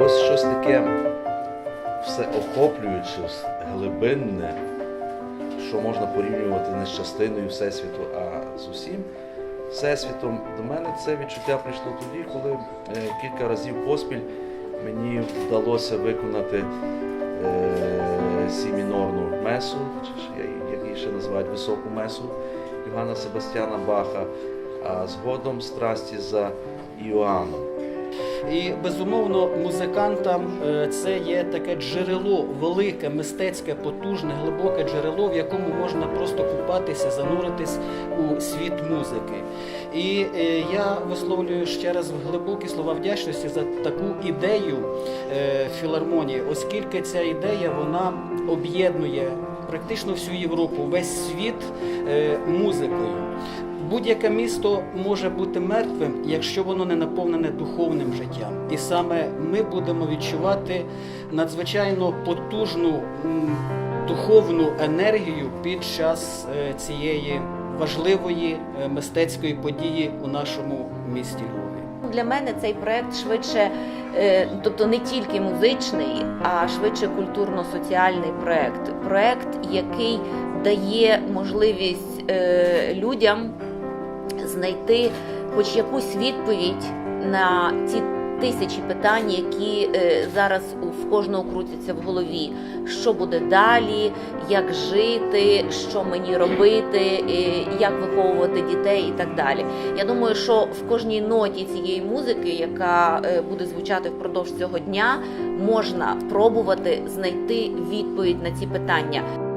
ось щось таке всеохоплююче, глибинне, що можна порівнювати не з частиною Всесвіту, а з усім Всесвітом. До мене це відчуття прийшло тоді, коли е, кілька разів поспіль мені вдалося виконати е, сі мінорну месу, чи як її ще називають високу месу Йоганна Себастьяна Баха, а згодом страсті за Іоанном. І безумовно, музикантам е, це є таке джерело, велике, мистецьке, потужне, глибоке джерело, в якому можна просто купатися, зануритись у світ музики. І е, я висловлюю ще раз глибокі слова вдячності за таку ідею е, філармонії, оскільки ця ідея вона об'єднує практично всю Європу, весь світ е, музикою. Будь-яке місто може бути мертвим, якщо воно не наповнене духовним життям. І саме ми будемо відчувати надзвичайно потужну духовну енергію під час е, цієї важливої е, мистецької події у нашому місті Львові. Для мене цей проект швидше, е, тобто не тільки музичний, а швидше культурно-соціальний проект. Проект, який дає можливість е, людям знайти хоч якусь відповідь на ті тисячі питань, які е, зараз в кожного крутяться в голові. Що буде далі, як жити, що мені робити, е, як виховувати дітей і так далі. Я думаю, що в кожній ноті цієї музики, яка е, буде звучати впродовж цього дня, можна пробувати знайти відповідь на ці питання.